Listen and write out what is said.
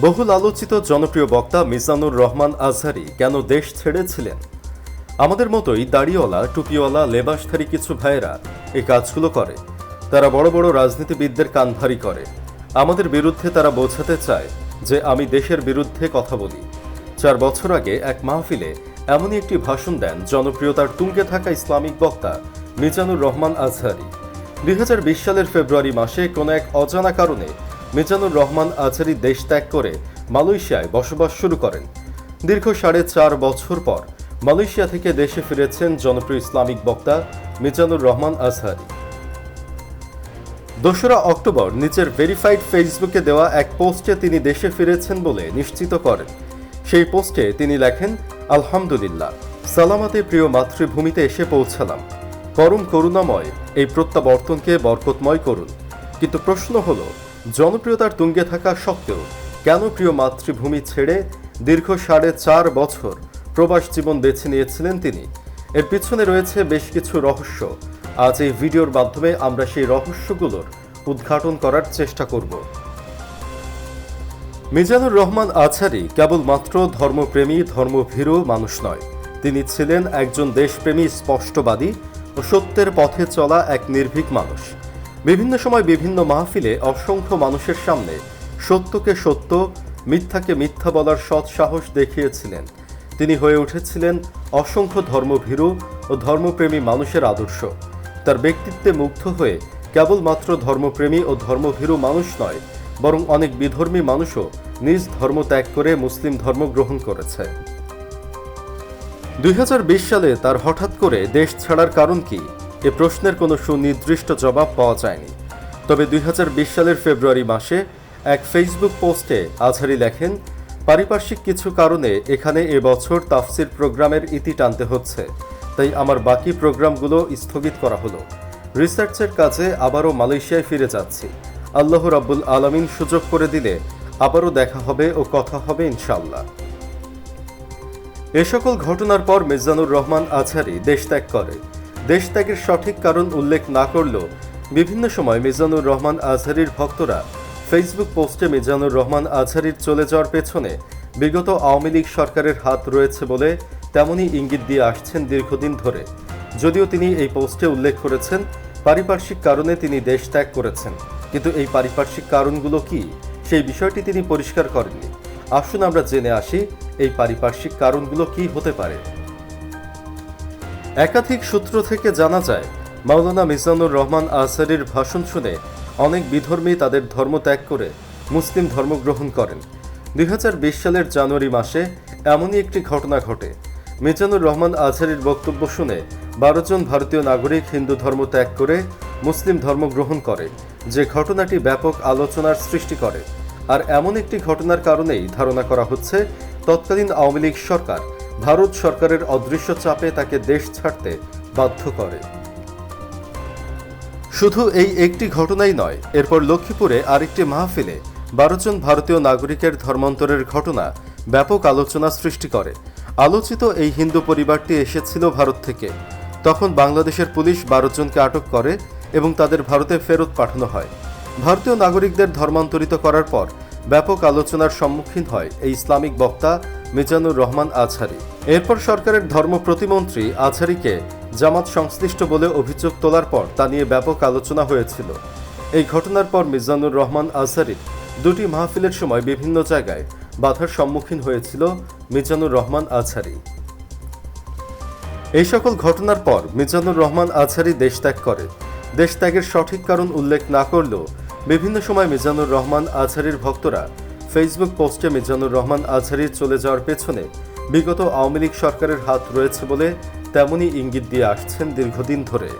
বহুল আলোচিত জনপ্রিয় বক্তা মিজানুর রহমান আজহারি কেন দেশ ছেড়েছিলেন? আমাদের মতোই দাড়িওয়ালা, টুপিওয়ালা, লেবাসধারী কিছু ভাইয়েরা এই কাজগুলো করে। তারা বড় বড় রাজনীতিবিদদের কান ভারী করে। আমাদের বিরুদ্ধে তারা বোঝাতে চায় যে আমি দেশের বিরুদ্ধে কথা বলি। চার বছর আগে এক মাহফিলে এমনই একটি ভাষণ দেন জনপ্রিয়তার তুঙ্গে থাকা ইসলামিক বক্তা মিজানুর রহমান আজহারি। দুই হাজার বিশ সালের ফেব্রুয়ারি মাসে কোনো এক অজানা কারণে মিজানুর রহমান আজহারি দেশ ত্যাগ করে মালয়েশিয়ায় বসবাস শুরু করেন। দীর্ঘ সাড়ে চার বছর পর মালয়েশিয়া থেকে দেশে ফিরেছেন জনপ্রিয় ইসলামিক বক্তা মিজানুর রহমান আজহারি দোসরা অক্টোবর নিজের ভেরিফাইড ফেসবুকে দেওয়া এক পোস্টে তিনি দেশে ফিরেছেন বলে নিশ্চিত করেন। সেই পোস্টে তিনি লেখেন, আলহামদুলিল্লাহ, সালামাতে প্রিয় মাতৃভূমিতে এসে পৌঁছালাম। পরম করুণাময় এই প্রত্যাবর্তনকে বরকতময় করুন। কিন্তু প্রশ্ন হল জনপ্রিয়তার তুঙ্গে থাকা সত্ত্বেও কেন প্রিয় মাতৃভূমি ছেড়ে দীর্ঘ সাড়ে চার বছর প্রবাস জীবন বেছে নিয়েছিলেন তিনি? এর পিছনে রয়েছে বেশ কিছু রহস্য। আজ এই ভিডিওর মাধ্যমে আমরা সেই রহস্যগুলোর উদ্ঘাটন করার চেষ্টা করব। মিজানুর রহমান আছারি কেবলমাত্র ধর্মপ্রেমী, ধর্মভীরু মানুষ নয়। তিনি ছিলেন একজন দেশপ্রেমী, স্পষ্টবাদী ও সত্যের পথে চলা এক নির্ভীক মানুষ। বিভিন্ন সময় বিভিন্ন মাহফিলে অসংখ্য মানুষের সামনে সত্যকে সত্য, মিথ্যাকে মিথ্যা বলার সৎ সাহস দেখিয়েছিলেন। তিনি হয়ে উঠেছিলেন অসংখ্য ধর্মভীরু ও ধর্মপ্রেমী মানুষের আদর্শ। তার ব্যক্তিত্বে মুগ্ধ হয়ে কেবলমাত্র ধর্মপ্রেমী ও ধর্মভীরু মানুষ নয়, বরং অনেক বিধর্মী মানুষও নিজ ধর্ম ত্যাগ করে মুসলিম ধর্ম গ্রহণ করেছে। দুই হাজার বিশ সালে তার হঠাৎ করে দেশ ছাড়ার কারণ কি? এ প্রশ্নের কোনো সুনির্দিষ্ট জবাব পাওয়া যায়নি। তবে দুই হাজার বিশ সালের ফেব্রুয়ারি মাসে এক ফেসবুক পোস্টে আজহারি লেখেন, পারিপার্শ্বিক কিছু কারণে এখানে এবছর তাফসির প্রোগ্রামের ইতি টানতে হচ্ছে। তাই আমার বাকি প্রোগ্রামগুলো স্থগিত করা হলো। রিসার্চের কাজে আবারও মালয়েশিয়ায় ফিরে যাচ্ছি। আল্লাহ রাব্বুল আলামিন সুযোগ করে দিলে আবারও দেখা হবে ও কথা হবে ইনশাল্লাহ এ সকল ঘটনার পর মিজানুর রহমান আজহারি দেশ ত্যাগ করে। দেশ ত্যাগের সঠিক কারণ উল্লেখ না করলেও বিভিন্ন সময় মিজানুর রহমান আজহারির ভক্তরা ফেসবুক পোস্টে মিজানুর রহমান আজহারির চলে যাওয়ার পেছনে বিগত আওয়ামী লীগ সরকারের হাত রয়েছে বলে তেমনই ইঙ্গিত দিয়ে আসছেন দীর্ঘদিন ধরে। যদিও তিনি এই পোস্টে উল্লেখ করেছেন, পারিপার্শ্বিক কারণে তিনি দেশ ত্যাগ করেছেন। কিন্তু এই পারিপার্শ্বিক কারণগুলো কি? সেই বিষয়টি তিনি পরিষ্কার করেননি। আসুন আমরা জেনে আসি, এই পারিপার্শ্বিক কারণগুলো কি হতে পারে। একাধিক সূত্র থেকে জানা যায়, মাওলানা মিজানুর রহমান আসারির ভাষণ শুনে অনেক বিধর্মী তাদের ধর্ম ত্যাগ করে মুসলিম ধর্ম গ্রহণ করেন। দুই হাজার বিশ সালের জানুয়ারি মাসে এমনই একটি ঘটনা ঘটে। মিজানুর রহমান আজহারির বক্তব্য শুনে বারো জন ভারতীয় নাগরিক হিন্দু ধর্ম ত্যাগ করে মুসলিম ধর্ম গ্রহণ করে, যে ঘটনাটি ব্যাপক আলোচনার সৃষ্টি করে। আর এমন একটি ঘটনার কারণেই ধারণা করা হচ্ছে, তৎকালীন আওয়ামী লীগ সরকার ভারত সরকারের অদৃশ্য চাপে তাকে দেশ ছাড়তে বাধ্য করে। শুধু এই একটি ঘটনাই নয়, এরপর লক্ষ্মীপুরে আরেকটি মাহফিলে বারো জন ভারতীয় নাগরিকের ধর্মান্তরের ঘটনা ব্যাপক আলোচনা সৃষ্টি করে। আলোচিত এই হিন্দু পরিবারটি এসেছিল ভারত থেকে। তখন বাংলাদেশের পুলিশ বারো জনকে আটক করে এবং তাদের ভারতে ফেরত পাঠানো হয়। ভারতীয় নাগরিকদের ধর্মান্তরিত করার পর ব্যাপক আলোচনার সম্মুখীন হয় এই ইসলামিক বক্তা মিজানুর রহমান আজহারি এরপর সরকারের ধর্ম প্রতিমন্ত্রী আজহারিকে জামাত সংশ্লিষ্ট বলে অভিযোগ তোলার পর তা নিয়ে ব্যাপক আলোচনা হয়েছিল। এই ঘটনার পর মিজানুর রহমান আজহারি দুটি মাহফিলের সময় বিভিন্ন জায়গায় বাধার সম্মুখীন হয়েছিল মিজানুর রহমান আজহারি এই সকল ঘটনার পর মিজানুর রহমান আজহারি দেশ ত্যাগ করে। দেশ ত্যাগের সঠিক কারণ উল্লেখ না করলেও বিভিন্ন সময় মিজানুর রহমান আজহারির ভক্তরা ফেসবুক পোস্টে মিজানুর রহমান আজহারির চলে যাওয়ার পেছনে বিগত আওয়ামী লীগ সরকারের হাত রয়েছে বলে তেমনই ইঙ্গিত দিয়ে আসছেন দীর্ঘদিন ধরে।